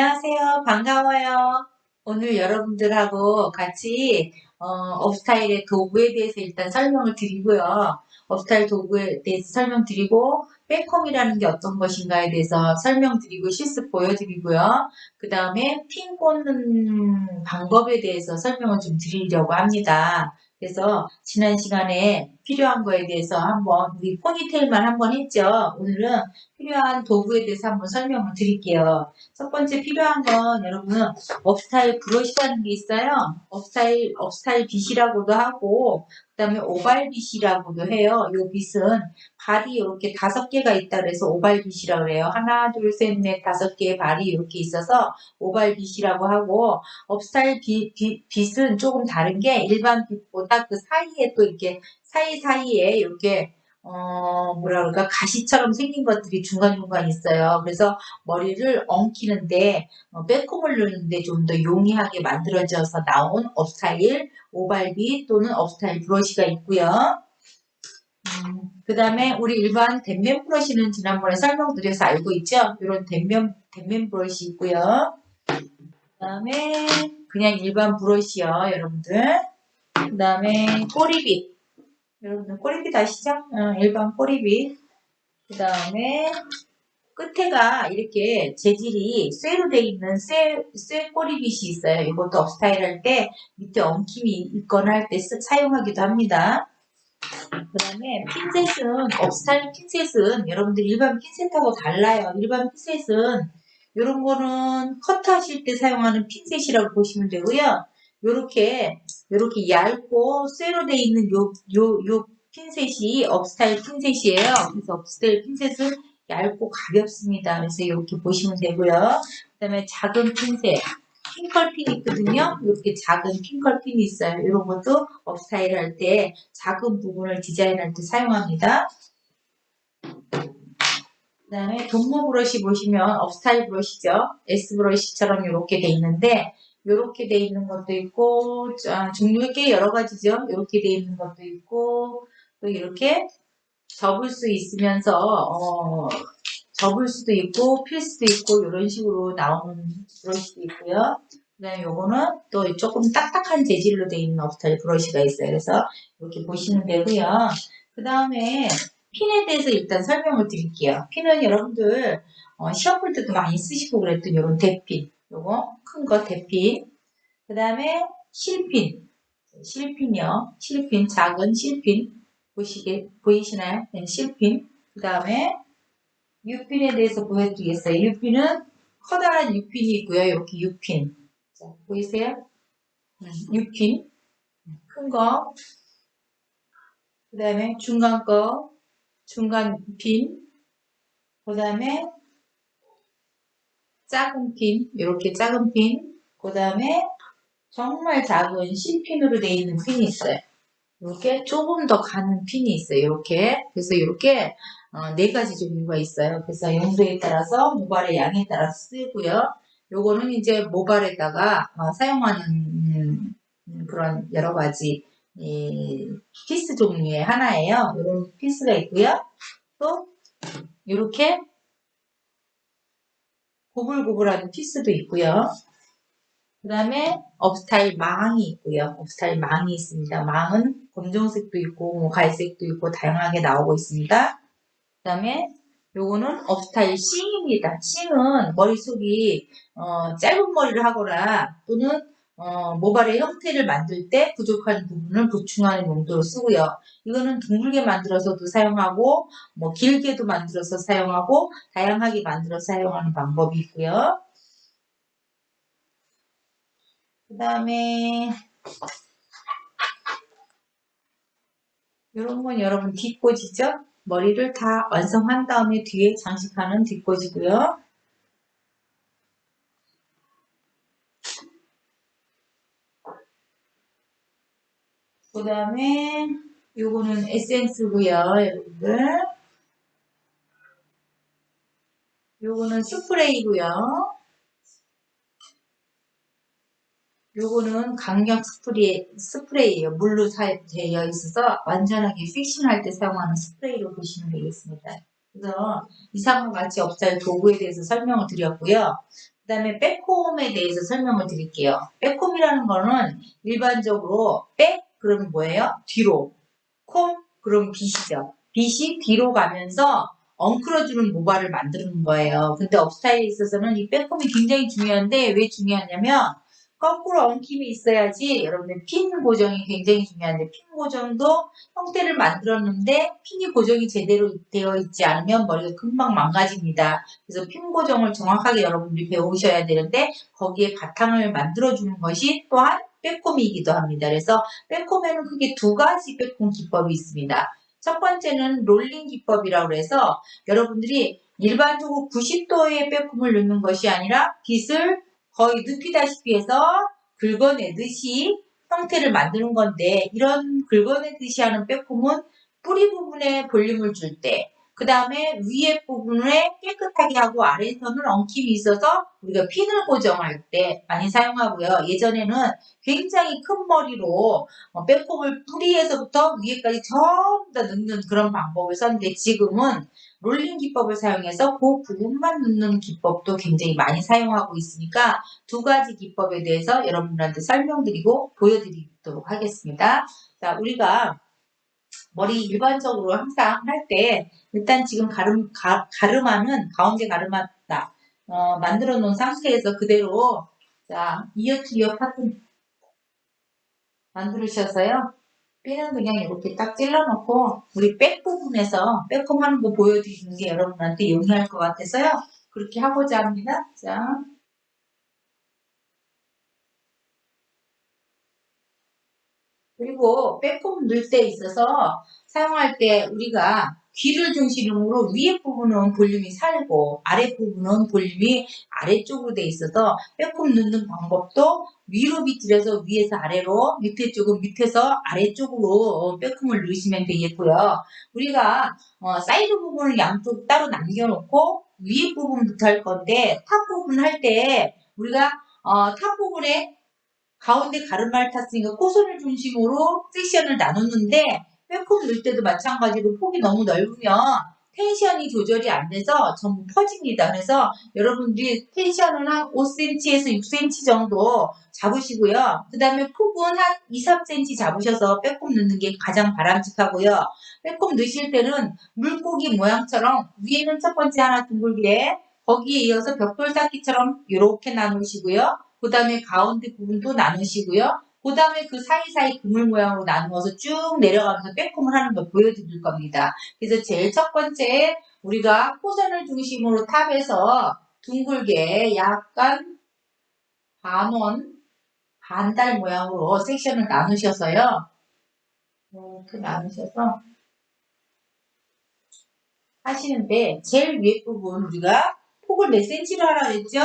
안녕하세요. 반가워요. 오늘 여러분들하고 같이 어, 업스타일의 도구에 대해서 일단 설명을 드리고요. 업스타일 도구에 대해서 설명드리고 백홈이라는 게 어떤 것인가에 대해서 설명드리고 실습 보여드리고요. 그 다음에 핀 꽂는 방법에 대해서 설명을 좀 드리려고 합니다. 그래서 지난 시간에 필요한 거에 대해서 한번 우리 포니테일만 한번 했죠. 오늘은 필요한 도구에 대해서 한번 설명을 드릴게요. 첫 번째 필요한 건 여러분 업스타일 브러쉬라는 게 있어요. 업스타일 업스타일 빗이라고도 하고 그다음에 오발 빗이라고도 해요. 이 빗은 발이 이렇게 다섯 개가 있다 그래서 오발 빗이라고 그래요. 하나, 둘, 셋, 넷, 다섯 개의 발이 이렇게 있어서 오발 빗이라고 하고 업스타일 빗, 빗, 빗은 조금 다른 게 일반 빗보다 그 사이에 또 이렇게 사이사이에 이렇게 어, 뭐라 그럴까, 가시처럼 생긴 것들이 중간중간 있어요. 그래서 머리를 엉키는데, 어, 빼꼼을 누는데 좀 더 용이하게 만들어져서 나온 업스타일 오발비 또는 업스타일 브러쉬가 있고요. 음, 그 다음에 우리 일반 댄면 브러쉬는 지난번에 설명드려서 알고 있죠? 이런 댄면, 댄면 브러쉬 있고요. 그 다음에 그냥 일반 브러쉬요, 여러분들. 그 다음에 꼬리빗. 여러분들 꼬리빗 아시죠? 어, 일반 꼬리빗. 그 다음에 끝에가 이렇게 재질이 쇠로 돼 있는 쇠, 쇠 꼬리빗이 있어요. 이것도 업스타일 할 때 밑에 엉킴이 있거나 할 때 사용하기도 합니다. 그 다음에 핀셋은 업스타일 핀셋은 여러분들 일반 핀셋하고 달라요. 일반 핀셋은 이런 거는 커트 하실 때 사용하는 핀셋이라고 보시면 되고요. 요렇게 요렇게 얇고 쇠로 돼 있는 요 요 요 핀셋이 업스타일 핀셋이에요. 그래서 업스타일 핀셋은 얇고 가볍습니다. 그래서 이렇게 보시면 되고요. 그 다음에 작은 핀셋 핑컬핀이 있거든요. 이렇게 작은 핑컬핀이 있어요. 이런 것도 업스타일 할 때 작은 부분을 디자인할 때 사용합니다. 그 다음에 동모 브러쉬 보시면 업스타일 브러쉬죠. S 브러쉬처럼 이렇게 돼 있는데 이렇게 돼 있는 것도 있고 아, 종류가 꽤 여러 가지죠. 이렇게 돼 있는 것도 있고 또 이렇게 접을 수 있으면서 어, 접을 수도 있고 필 수도 있고 이런 식으로 나오는 브러쉬도 있고요. 그 다음에 요거는 또 조금 딱딱한 재질로 되어 있는 업스타일 브러쉬가 있어요. 그래서 이렇게 보시면 되고요. 그 다음에 핀에 대해서 일단 설명을 드릴게요. 핀은 여러분들 어, 시험 볼 때도 많이 쓰시고 그랬던 이런 대핀 요거 큰 거 대핀 그 다음에 실핀 실핀이요. 실핀 작은 실핀 보시게 보이시나요? 네, 실핀 그 다음에 유핀에 대해서 보여드리겠어요. 유핀은 커다란 유핀이 있고요. 이렇게 유핀 자, 보이세요? 음, 유핀 큰 거, 그 다음에 중간 거, 중간 핀, 그 다음에 작은 핀, 이렇게 작은 핀, 그 다음에 정말 작은 C핀으로 되어 있는 핀이 있어요. 이렇게 조금 더 가는 핀이 있어요. 이렇게. 그래서 이렇게 어, 네 가지 종류가 있어요. 그래서 용도에 따라서 모발의 양에 따라 쓰고요. 요거는 이제 모발에다가 어, 사용하는 음, 그런 여러 가지 이, 피스 종류의 하나예요. 이런 피스가 있고요. 또 이렇게 고불고불한 피스도 있고요. 그 다음에 업스타일 망이 있고요. 업스타일 망이 있습니다. 망은 검정색도 있고 뭐 갈색도 있고 다양하게 나오고 있습니다. 그 다음에 요거는 업스타일 싱입니다. 싱은 머리속이 어, 짧은 머리를 하거나 또는 어, 모발의 형태를 만들 때 부족한 부분을 보충하는 용도로 쓰고요. 이거는 둥글게 만들어서도 사용하고 뭐 길게도 만들어서 사용하고 다양하게 만들어서 사용하는 방법이 있고요. 그 다음에 이런 건 여러분 뒷꽂이죠. 머리를 다 완성한 다음에 뒤에 장식하는 뒷꽂이고요. 그 다음에 요거는 에센스고요 여러분들 요거는 스프레이고요 요거는 강력 스프레이, 스프레이예요. 물로 되어 있어서 완전하게 픽싱할 때 사용하는 스프레이로 보시면 되겠습니다. 그래서 이상과 같이 업자의 도구에 대해서 설명을 드렸고요. 그 다음에 백홈에 대해서 설명을 드릴게요. 백홈이라는 거는 일반적으로 백 그러면 뭐예요? 뒤로. 콤 그럼 빛이죠. 빛이 뒤로 가면서 엉클어주는 모발을 만드는 거예요. 근데 업스타일에 있어서는 이 백홈이 굉장히 중요한데 왜 중요하냐면 거꾸로 엉킴이 있어야지 여러분들 핀 고정이 굉장히 중요한데 핀 고정도 형태를 만들었는데 핀이 고정이 제대로 되어 있지 않으면 머리가 금방 망가집니다. 그래서 핀 고정을 정확하게 여러분들이 배우셔야 되는데 거기에 바탕을 만들어주는 것이 또한 백홈이기도 합니다. 그래서 백홈에는 크게 두 가지 백홈 기법이 있습니다. 첫 번째는 롤링 기법이라고 해서 여러분들이 일반적으로 90도의 백홈을 넣는 것이 아니라 빗을 거의 눕히다시피 해서 긁어내듯이 형태를 만드는 건데 이런 긁어내듯이 하는 백홈은 뿌리 부분에 볼륨을 줄 때, 그 다음에 위에 부분에 깨끗하게 하고 아래에서는 엉킴이 있어서 우리가 핀을 고정할 때 많이 사용하고요. 예전에는 굉장히 큰 머리로 어, 백홈을 뿌리에서부터 위에까지 전부 다 넣는 그런 방법을 썼는데 지금은 롤링 기법을 사용해서 그 부분만 넣는 기법도 굉장히 많이 사용하고 있으니까 두 가지 기법에 대해서 여러분들한테 설명드리고 보여드리도록 하겠습니다. 자, 우리가 머리 일반적으로 항상 할 때 일단 지금 가름, 가, 가르마는 가운데 가르마다 어, 만들어 놓은 상태에서 그대로 자 이어 투이어 파트 만들으셔서요. 핀은 그냥 이렇게 딱 찔러놓고 우리 백 부분에서 백홈 하는 거 보여드리는 게 여러분한테 용이할 것 같아서요. 그렇게 하고자 합니다. 자. 그리고 백홈 넣을 때 있어서 사용할 때 우리가 귀를 중심으로 위에 부분은 볼륨이 살고 아래 부분은 볼륨이 아래쪽으로 돼 있어서 빼꼼 넣는 방법도 위로 비틀어서 위에서 아래로 밑에 쪽은 밑에서 아래쪽으로 빼꼼을 넣으시면 되겠고요. 우리가 어, 사이드 부분을 양쪽 따로 남겨놓고 위에 부분부터 할 건데 탑 부분 할 때 우리가 어, 탑 부분에 가운데 가르마를 탔으니까 코선을 중심으로 섹션을 나눴는데 빼꼼 넣을 때도 마찬가지로 폭이 너무 넓으면 텐션이 조절이 안 돼서 전부 퍼집니다. 그래서 여러분들이 텐션을 한 5cm에서 6cm 정도 잡으시고요. 그 다음에 폭은 한 2, 3cm 잡으셔서 빼꼼 넣는 게 가장 바람직하고요. 빼꼼 넣으실 때는 물고기 모양처럼 위에는 첫 번째 하나 둥글게 거기에 이어서 벽돌 쌓기처럼 이렇게 나누시고요. 그 다음에 가운데 부분도 나누시고요. 그 다음에 그 사이사이 그물 모양으로 나누어서 쭉 내려가면서 빼꼼을 하는 걸 보여드릴 겁니다. 그래서 제일 첫 번째 우리가 포선을 중심으로 탑에서 둥글게 약간 반원, 반달 모양으로 섹션을 나누셔서요. 이렇게 나누셔서 하시는데 제일 위에 부분 우리가 폭을 몇 cm로 하라 그랬죠?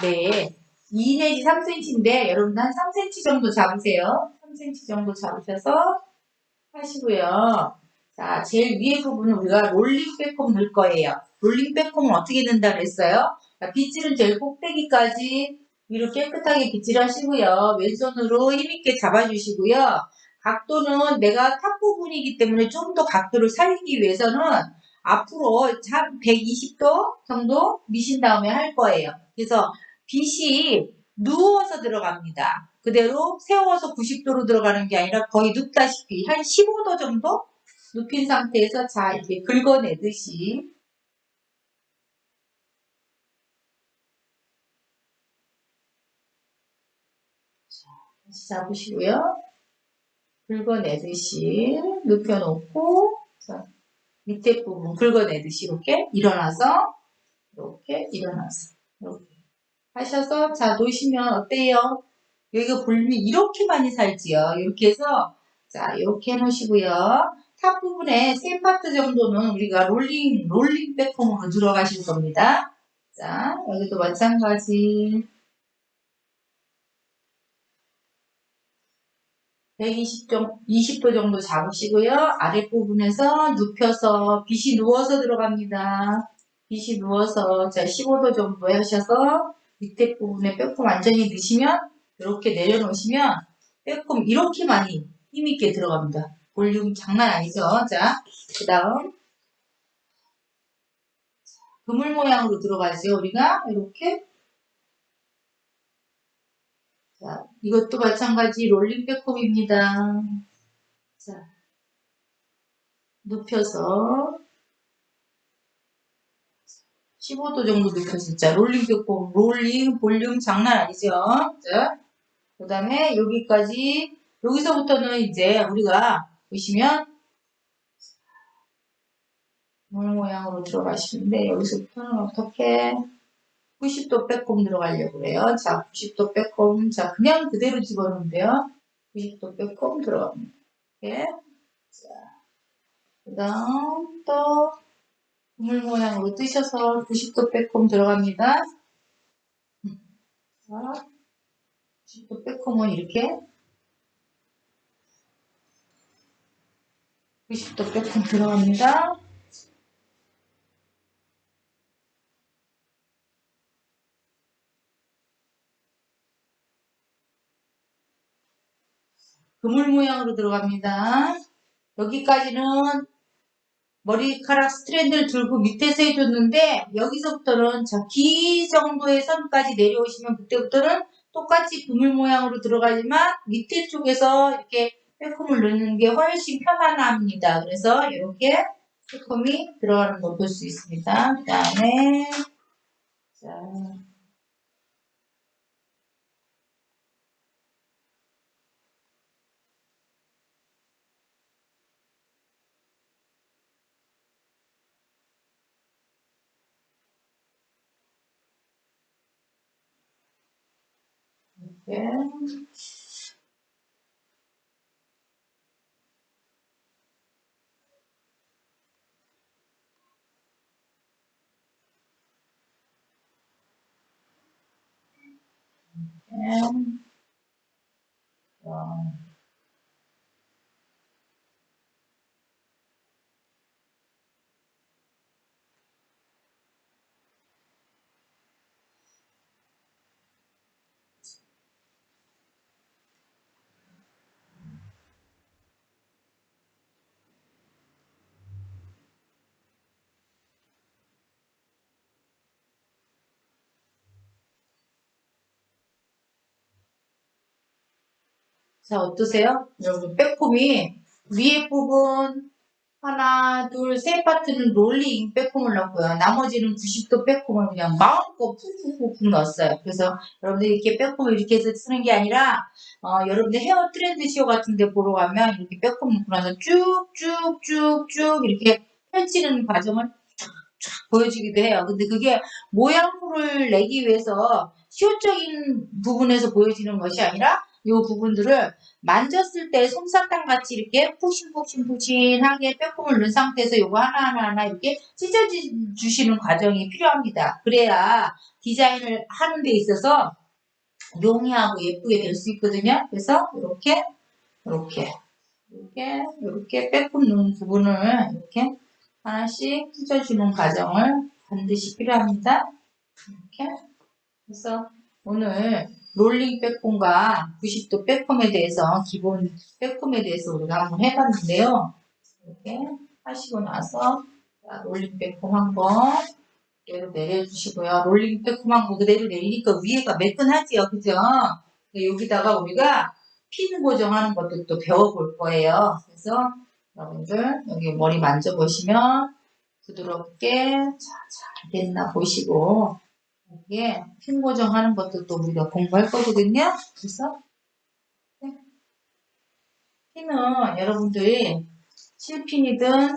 네. 2 내지 3cm인데 여러분 한 3cm 정도 잡으세요. 3cm 정도 잡으셔서 하시고요. 자, 제일 위에 부분은 우리가 롤링 백홈 넣을 거예요. 롤링 백홈은 어떻게 넣는다 그랬어요? 자, 빗질은 제일 꼭대기까지 위로 깨끗하게 빗질하시고요. 왼손으로 힘있게 잡아주시고요. 각도는 내가 탑 부분이기 때문에 좀 더 각도를 살리기 위해서는 앞으로 한 120도 정도 미신 다음에 할 거예요. 그래서 빛이 누워서 들어갑니다. 그대로 세워서 90도로 들어가는 게 아니라 거의 눕다시피 한 15도 정도 눕힌 상태에서 자 이렇게 긁어내듯이 자, 다시 잡으시고요. 긁어내듯이 눕혀놓고 자, 밑에 부분 긁어내듯이 이렇게 일어나서 이렇게 일어나서 이렇게 하셔서 자 놓으시면 어때요? 여기가 볼륨이 이렇게 많이 살지요. 이렇게 해서 자 이렇게 해놓으시고요. 탑 부분에 세 파트 정도는 우리가 롤링 롤링 백홈으로 들어가실 겁니다. 자 여기도 마찬가지 120 정도, 20도 정도 잡으시고요. 아랫부분에서 눕혀서 빛이 누워서 들어갑니다. 빛이 누워서 자 15도 정도 하셔서 밑에 부분에 빼꼼 완전히 넣으시면 이렇게 내려놓으시면 빼꼼 이렇게 많이 힘있게 들어갑니다. 볼륨 장난 아니죠? 자, 그 다음 그물 모양으로 들어가지요. 우리가 이렇게 자, 이것도 마찬가지 롤링 빼꼼입니다. 자, 눕혀서 15도 정도 눕혀서 자, 롤링 백홈, 롤링 볼륨 장난 아니죠? 자, 그 다음에 여기까지 여기서부터는 이제 우리가 보시면 물 모양으로 들어가시는데 여기서부터는 어떻게 90도 빼꼼 들어가려고 그래요. 자, 90도 빼꼼. 자, 그냥 그대로 집어넣으면 90도 빼꼼 들어갑니다. 이렇게. 자, 그 다음 또 물 모양으로 뜨셔서 90도 빼꼼 들어갑니다. 자, 90도 빼꼼은 이렇게 90도 빼꼼 들어갑니다. 그물 모양으로 들어갑니다. 여기까지는 머리카락 스트랜드를 들고 밑에서 해줬는데 여기서부터는 저기 정도의 선까지 내려오시면 그때부터는 똑같이 그물 모양으로 들어가지만 밑에 쪽에서 이렇게 빼꼼을 넣는 게 훨씬 편안합니다. 그래서 이렇게 빼꼼이 들어가는 걸 볼 수 있습니다. 그 다음에 자 이렇 자, 어떠세요? 여러분, 빼꼼이 위에 부분 하나, 둘, 세 파트는 롤링 빼꼼을 넣고요. 나머지는 90도 빼꼼을 그냥 마음껏 푹푹푹 넣었어요. 그래서 여러분들 이렇게 빼꼼을 이렇게 해서 쓰는 게 아니라 어, 여러분들 헤어 트렌드 쇼 같은 데 보러 가면 이렇게 빼꼼 넣고 나서 쭉쭉쭉쭉 이렇게 펼치는 과정을 쫙쫙 보여주기도 해요. 근데 그게 모양풀을 내기 위해서 시효적인 부분에서 보여지는 것이 아니라 이 부분들을 만졌을 때 솜사탕 같이 이렇게 푹신푹신푹신하게 빼꼼을 넣은 상태에서 요거 하나 하나 이렇게 찢어주시는 과정이 필요합니다. 그래야 디자인을 하는 데 있어서 용이하고 예쁘게 될 수 있거든요. 그래서 이렇게 이렇게 이렇게 이렇게 빼꼼 넣은 부분을 이렇게 하나씩 찢어주는 과정을 반드시 필요합니다. 이렇게 그래서 오늘 롤링 빼꼼과 90도 빼꼼에 대해서 기본 빼꼼에 대해서 우리가 한번 해봤는데요. 이렇게 하시고 나서 자, 롤링 빼꼼 한번 그대로 내려주시고요. 롤링 한번 그대로 내리니까 위에가 매끈하지요. 그죠? 여기다가 우리가 핀 고정하는 것도 또 배워볼 거예요. 그래서 여러분들 여기 머리 만져보시면 부드럽게 자, 잘 됐나 보시고 이게 핀 고정하는 것도 또 우리가 공부할 거거든요. 그래서 네. 핀은 여러분들이 실핀이든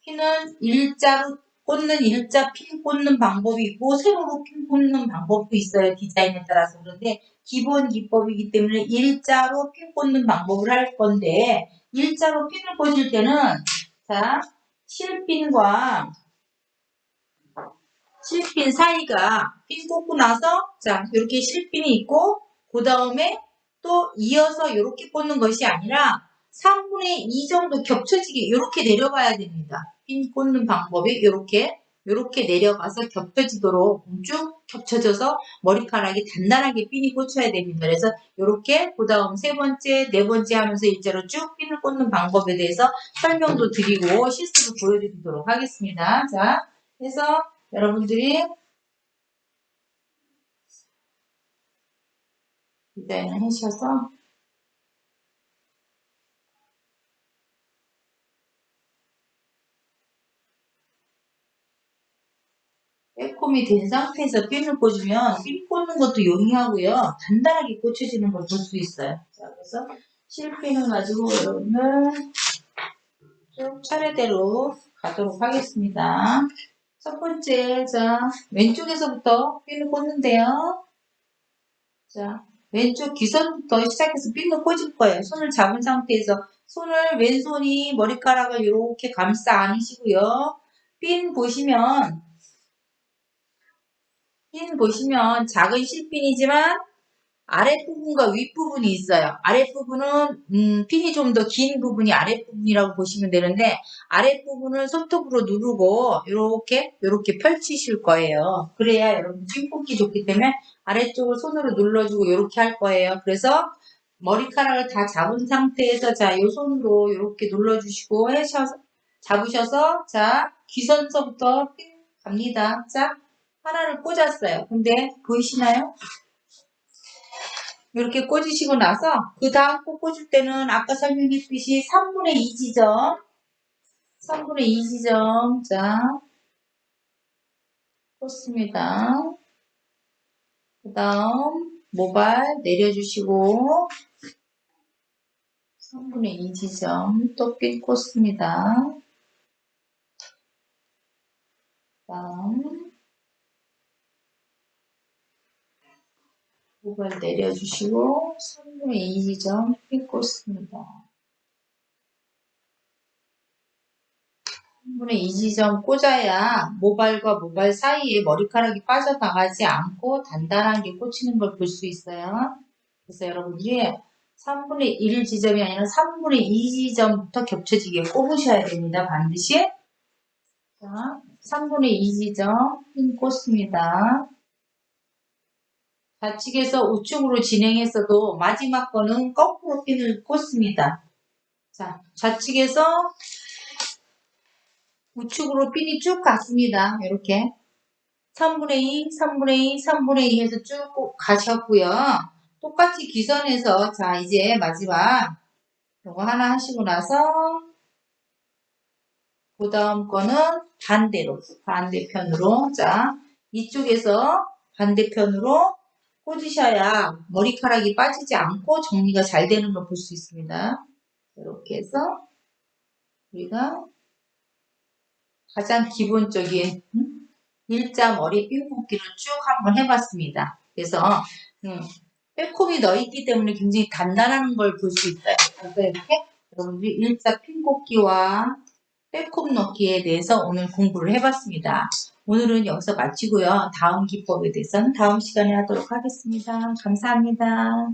핀은 일자로 꽂는 일자 핀 꽂는 방법이 있고 세로로 핀 꽂는 방법도 있어요. 디자인에 따라서 그런데 기본 기법이기 때문에 일자로 핀 꽂는 방법을 할 건데 일자로 핀을 꽂을 때는 자 실핀과 실핀 사이가 핀 꽂고 나서 자 이렇게 실핀이 있고 그 다음에 또 이어서 이렇게 꽂는 것이 아니라 3분의 2 정도 겹쳐지게 이렇게 내려가야 됩니다. 핀 꽂는 방법이 이렇게 이렇게 내려가서 겹쳐지도록 쭉 겹쳐져서 머리카락이 단단하게 핀이 꽂혀야 됩니다. 그래서 이렇게 그 다음 세 번째, 네 번째 하면서 일자로 쭉 핀을 꽂는 방법에 대해서 설명도 드리고 실습을 보여드리도록 하겠습니다. 자, 그래서 여러분들이 디자인을 하셔서 빼꼼이 된 상태에서 핀을 꽂으면 핀 꽂는 것도 용이하고요. 단단하게 꽂혀지는 걸 볼 수 있어요. 자, 그래서 실핀을 가지고 여러분들 쭉 차례대로 가도록 하겠습니다. 첫 번째, 자, 왼쪽에서부터 핀을 꽂는데요. 자, 왼쪽 귀선부터 시작해서 핀을 꽂을 거예요. 손을 잡은 상태에서 손을 왼손이 머리카락을 이렇게 감싸 안으시고요. 핀 보시면 핀 보시면 작은 실핀이지만 아랫부분과 윗부분이 있어요. 아랫부분은 음, 핀이 좀 더 긴 부분이 아랫부분이라고 보시면 되는데 아랫부분을 손톱으로 누르고 이렇게 이렇게 펼치실 거예요. 그래야 여러분 핀 꽂기 좋기 때문에 아래쪽을 손으로 눌러주고 이렇게 할 거예요. 그래서 머리카락을 다 잡은 상태에서 자, 이 손으로 이렇게 눌러주시고 해셔서 잡으셔서 자, 귀선서부터 핀 갑니다. 자, 하나를 꽂았어요. 근데 보이시나요? 이렇게 꽂으시고 나서 그 다음 꼭 꽂을 때는 아까 설명했듯이 3분의 2 지점 3분의 2 지점 자 꽂습니다. 그 다음 모발 내려주시고 3분의 2 지점 또핀 꽂습니다. 그 다음 모발 내려주시고 3분의 2 지점 핀 꽂습니다. 3분의 2 지점 꽂아야 모발과 모발 사이에 머리카락이 빠져나가지 않고 단단하게 꽂히는 걸 볼 수 있어요. 그래서 여러분들이 3분의 1 지점이 아니라 3분의 2 지점부터 겹쳐지게 꼽으셔야 됩니다. 반드시. 자, 3분의 2 지점 핀 꽂습니다. 좌측에서 우측으로 진행했어도 마지막 거는 거꾸로 핀을 꽂습니다. 자, 좌측에서 우측으로 핀이 쭉 갔습니다. 이렇게 3분의 2, 3분의 2, 3분의 2 해서 쭉 가셨고요. 똑같이 기선에서 자 이제 마지막 이거 하나 하시고 나서 그 다음 거는 반대로 반대편으로 자 이쪽에서 반대편으로 꽂으셔야 머리카락이 빠지지 않고 정리가 잘 되는 걸 볼 수 있습니다. 이렇게 해서 우리가 가장 기본적인 음? 일자 머리 핀 꽂기를 쭉 한번 해봤습니다. 그래서 음, 빼콤이 넣어있기 때문에 굉장히 단단한 걸 볼 수 있어요. 그래서 이렇게 여러분들이 일자 핀 꽂기와 빼콤 넣기에 대해서 오늘 공부를 해봤습니다. 오늘은 여기서 마치고요. 다음 기법에 대해서는 다음 시간에 하도록 하겠습니다. 감사합니다.